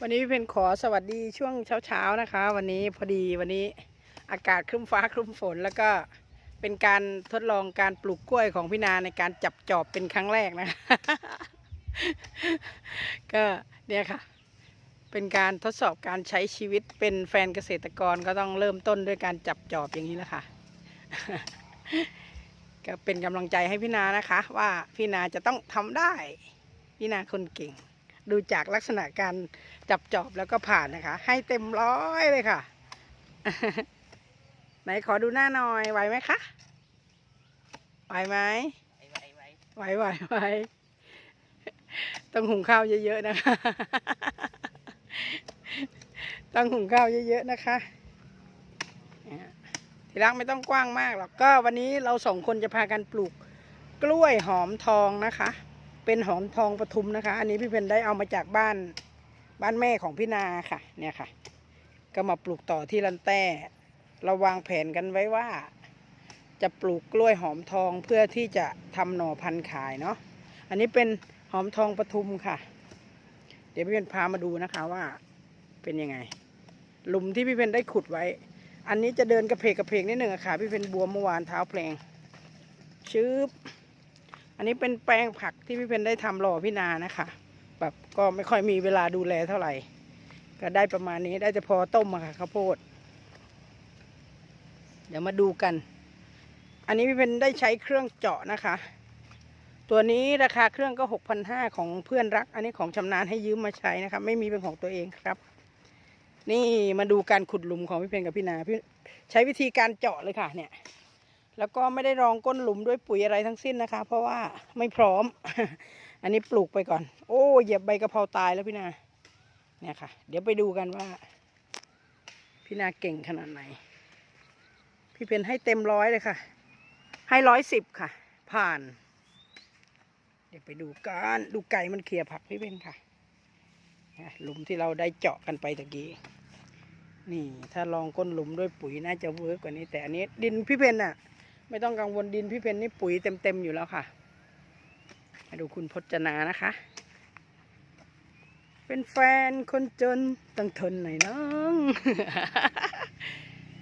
วันนี้พี่เพนขอสวัสดีช่วงเช้าๆนะคะ วันนี้พอดีวันนี้อากาศครึ้มฟ้าครึ้มฝน แล้วก็เป็นการทดลองการปลูกกล้วยของพี่นาในการจับจอบเป็นครั้งแรกนะคะก็เนี่ยค่ะ เป็นการทดสอบการใช้ชีวิตเป็นแฟนเกษตรกรก็ต้องเริ่มต้นด้วยการจับจอบอย่างนี้แหละค่ะก็เป็นกำลังใจให้พี่นานะคะ ว่าพี่นาจะต้องทำได้ พี่นาคนเก่ง ดูจากลักษณะการจับจอบแล้วก็ผ่านนะคะ ให้เต็มร้อยเลยค่ะ ไหนขอดูหน้าหน่อยไหวไหมคะไหวไหมไว้ไว้ไหวไหวไหวต้องหุงข้าวเยอะๆนะคะ ต้องหุงข้าวเยอะๆนะคะทีรักไม่ต้องกว้างมากหรอกก็วันนี้เราสองคนจะพากันปลูกกล้วยหอมทองนะคะ เป็นหอมทองปทุมนะคะ อันนี้พี่เพนได้เอามาจากบ้านบ้านแม่ของพี่นาค่ะ เนี่ยค่ะ ก็มาปลูกต่อที่ลันแต้เราวางแผนกันไว้ว่า จะปลูกกล้วยหอมทองเพื่อที่จะทำหน่อพันธุ์ขายเนาะอันนี้เป็นหอมทองปทุมค่ะ เดี๋ยวพี่เพนพามาดูนะคะว่าเป็นยังไง หลุมที่พี่เพนได้ขุดไว้ อันนี้จะเดินกระเพกกระเพกนิดหนึ่งอะค่ะ พี่เพนบวมเมื่อวานเท้าเพลงชืบ อันนี้เป็นแปลงผักที่พี่เพนได้ทำรอพี่นานะคะ แบบก็ไม่ค่อยมีเวลาดูแลเท่าไหร่ ก็ได้ประมาณนี้ได้แต่พอต้มอะค่ะข้าวโพด เดี๋ยวมาดูกัน อันนี้พี่เพนได้ใช้เครื่องเจาะนะคะ ตัวนี้ราคาเครื่องก็หกพันห้าของเพื่อนรัก อันนี้ของชำนาญให้ยืมมาใช้นะคะไม่มีเป็นของตัวเองครับ นี่มาดูการขุดหลุมของพี่เพนกับพี่นาพี่ใช้วิธีการเจาะเลยค่ะเนี่ย แล้วก็ไม่ได้รองก้นหลุมด้วยปุ๋ยอะไรทั้งสิ้นนะคะ เพราะว่าไม่พร้อม อันนี้ปลูกไปก่อน โอ้เหยียบใบกะเพราตายแล้วพี่นา เนี่ยค่ะ เดี๋ยวไปดูกันว่า พี่นาเก่งขนาดไหน พี่เพนให้เต็มร้อยเลยค่ะ ให้ร้อยสิบค่ะ ผ่าน เดี๋ยวไปดูกันดูไก่มันเคลียร์ผักพี่เพนค่ะหลุมที่เราได้เจาะกันไปตะกี้นี่ถ้าลองก้นหลุมด้วยปุ๋ยน่าจะเวิร์กกว่านี้ แต่อันนี้ดินพี่เพนน่ะ ไม่ต้องกังวลดินพี่เพนนี่ปุ๋ยเต็มๆอยู่แล้วค่ะ มาดูคุณพจนานะคะ เป็นแฟนคนจนต้องทนหน่อยน้อง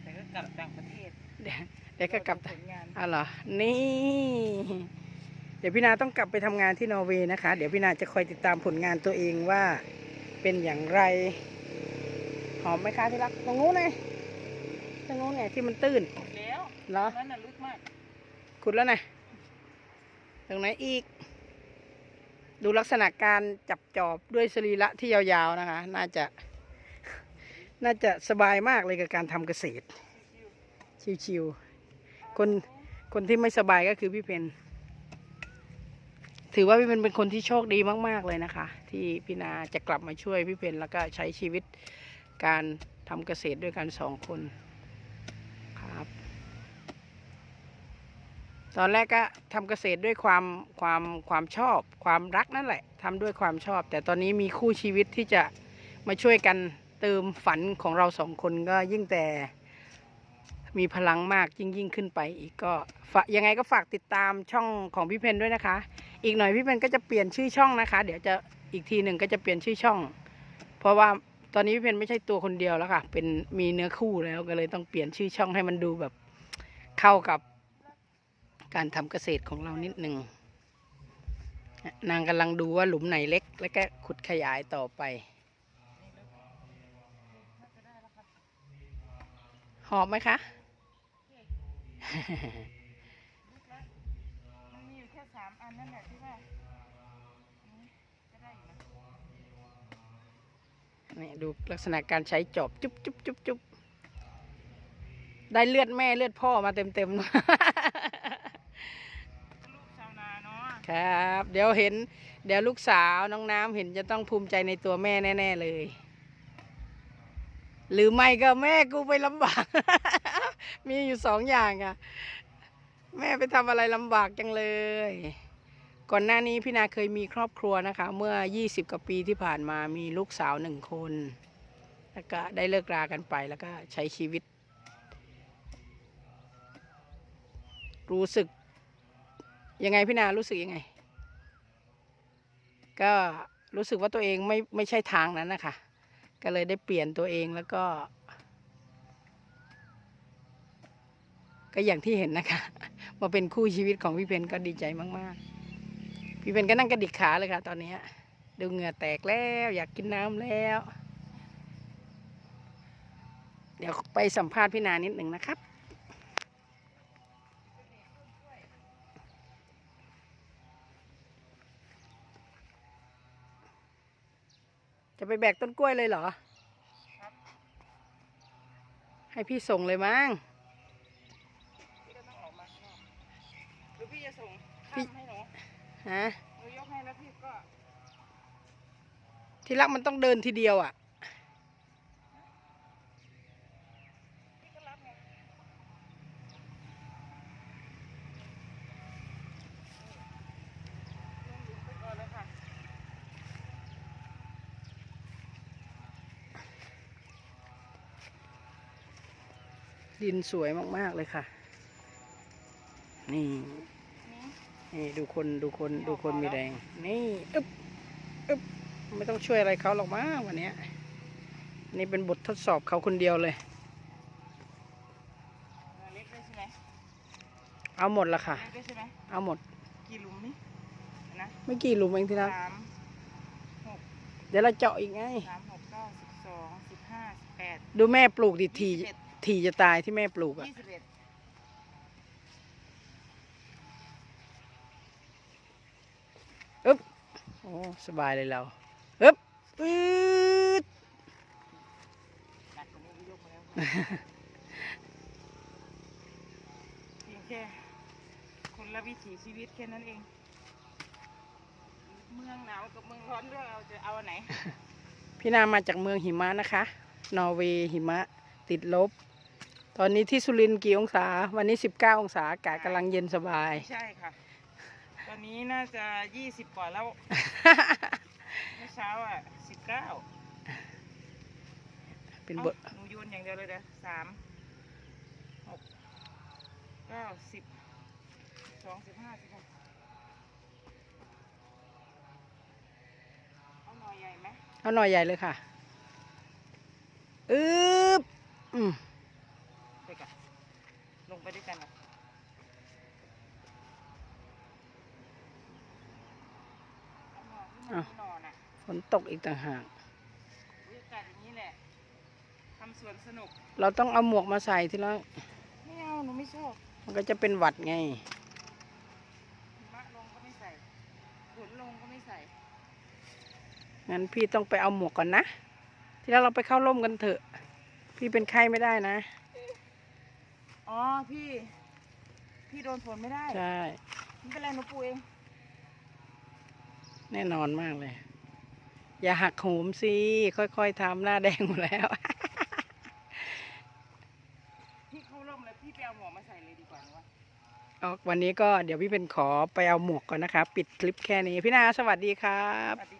แต่ก็กลับต่างประเทศ เดี๋ยวเดี๋ยวก็กลับผลงานอ้าวเหรอ นี่ เดี๋ยวพี่นาต้องกลับไปทำงานที่นอร์เวย์นะคะ เดี๋ยวพี่นาจะคอยติดตามผลงานตัวเองว่าเป็นอย่างไร หอมไหมคะที่รักตรงนู้นไงตรงนู้นไงที่มันตื้นแล้วเหรอนั่นน่ะลึก มากขุดแล้วนะ ตรงไหนอีก ดูลักษณะการจับจอบด้วยสรีระที่ยาวๆนะคะ น่าจะ น่าจะสบายมากเลยกับการทำเกษตร ชิวๆคนคนที่ไม่สบายก็คือพี่เพนถือว่าพี่เพนเป็นคนที่โชคดีมากๆเลยนะคะ ที่พี่นาจะกลับมาช่วยพี่เพนแล้วก็ใช้ชีวิตการทำเกษตรด้วยกันสองคนครับ ตอนแรกก็ทำเกษตรด้วยความความความชอบ ความรักนั่นแหละทำด้วยความชอบ แต่ตอนนี้มีคู่ชีวิตที่จะมาช่วยกันเติมฝันของเราสองคนก็ยิ่งแต่มีพลังมากยิ่งยิ่งขึ้นไปอีกก็ฝากยังไงก็ฝากติดตามช่องของพี่เพนด้วยนะคะ อีกหน่อยพี่เพนก็จะเปลี่ยนชื่อช่องนะคะ เดี๋ยวจะอีกทีหนึ่งก็จะเปลี่ยนชื่อช่อง เพราะว่าตอนนี้พี่เพนไม่ใช่ตัวคนเดียวแล้วค่ะ เป็นมีเนื้อคู่แล้วก็เลยต้องเปลี่ยนชื่อช่องให้มันดูแบบเข้ากับ การทำเกษตรของเรานิดหนึ่งนางกำลังดูว่าหลุมไหนเล็ก แล้วก็ขุดขยายต่อไป หอมไหมคะ มันมีอยู่แค่สามอันนั่นแหละที่ว่าอืมก็ได้อยู่นะนี่ดูลักษณะการใช้จอบจุ๊บจุ๊บจุ๊บจุ๊บได้เลือดแม่เลือดพ่อมาเต็มเต็ม ครับ เดี๋ยวเห็น เดี๋ยวลูกสาวน้องน้ำเห็นจะต้องภูมิใจในตัวแม่แน่ ๆ เลย หรือไม่ก็แม่กูไปลำบาก มีอยู่สองอย่างอะแม่ไปทำอะไรลำบากจังเลย ก่อนหน้านี้พี่นาเคยมีครอบครัวนะคะ เมื่อ 20 กว่าปีที่ผ่านมามีลูกสาวหนึ่งคน แล้วก็ได้เลิกรากันไปแล้วก็ใช้ชีวิต รู้สึก ยังไงพี่นารู้สึกยังไง ก็รู้สึกว่าตัวเองไม่ไม่ใช่ทางนั้นนะคะก็เลยได้เปลี่ยนตัวเองแล้วก็ ก็อย่างที่เห็นนะคะ มาเป็นคู่ชีวิตของพี่เพนก็ดีใจมากๆ พี่เพนก็นั่งกระดิกขาเลยค่ะ ตอนนี้ดูเหงื่อแตกแล้ว อยากกินน้ำแล้ว เดี๋ยวไปสัมภาษณ์พี่นานิดหนึ่งนะครับ ไปแบกต้นกล้วยเลยเหรอ ให้พี่ส่งเลยมั้ง พี่ก็ต้องออกมาข้างนอกหรือพี่จะส่งพี่ข้ามให้หนูฮะ หนูยกให้แล้วพี่ก็ ที่รักมันต้องเดินทีเดียวอะ ดินสวยมาก ๆ เลยค่ะนี่นี่ นี่ดูคนดูคนดูคนมีแรง นี่อึ๊บอึ๊บไม่ต้องช่วยอะไรเขาหรอกมั้งวันเนี้ยนี่เป็นบททดสอบเขาคนเดียวเลยเอาเล็กด้วยใช่ไหมเอาหมดละค่ะเล็กด้วยใช่ไหมเอาหมด กี่หลุมนี่นะไม่กี่หลุมเองที่รักสามเดี๋ยวเราเจาะอีกไงสามหกเก้าสิบสองสิบห้าสิบแปดดูแม่ปลูกดิที ยี่สิบเอ็ดทีจะตายที่แม่ปลูกอะยี่สิบเอ็ดโอ้ สบายเลยเรา อึ๊บอืดหนักกว่านี้ก็ยกมาแล้วเพียงแค่คนละวิถีชีวิตแค่นั้นเอง เมืองหนาวกับเมืองร้อนเลือกเอาจะเอาอันไหน พี่นามาจากเมืองหิมะนะคะ นอร์เวย์หิมะ ติดลบ ตอนนี้ที่สุรินทร์กี่องศา วันนี้ 19 องศาอากาศกำลังเย็นสบาย ใช่ค่ะ ตอนนี้น่าจะยี่สิบกว่าแล้ว เมื่อเช้าอะสิบเก้าเป็นบทหนูโยนอย่างเดียวเลยนะสามหกเก้าสิบสองสิบห้าสิบหกเอาหน่อยใหญ่ไหมเอาหน่อยใหญ่เลยค่ะ อึ๊บอืมไปกันลงไป ด้วยกันอะเอาหน่อที่มันมีหน่อน่ะฝนตกอีกต่างหาก บรรยากาศอย่างนี้แหละทำสวนสนุก เราต้องเอาหมวกมาใส่ที่แล้วไม่เอาหนูไม่ชอบมันก็จะเป็นหวัดไง หิมะลงก็ไม่ใส่ฝนลงก็ไม่ใส่ งั้นพี่ต้องไปเอาหมวกก่อนนะ ที่แล้วเราไปเข้าร่มกันเถอะ พี่เป็นไข้ไม่ได้นะ อ๋อพี่ พี่โดนฝนไม่ได้ใช่ไม่เป็นไรหนูปูเอง แน่นอนมากเลย อย่าหักโหมสิ ค่อยๆทำหน้าแดงหมดแล้ว พี่เข้าร่มเลยพี่ไปเอาหมวกมาใส่เลยดีกว่าหนูว่าออกวันนี้ก็เดี๋ยวพี่เป็นขอไปเอาหมวกก่อนนะคะ ปิดคลิปแค่นี้ พี่นาสวัสดีครับ สวัสดีค่ะ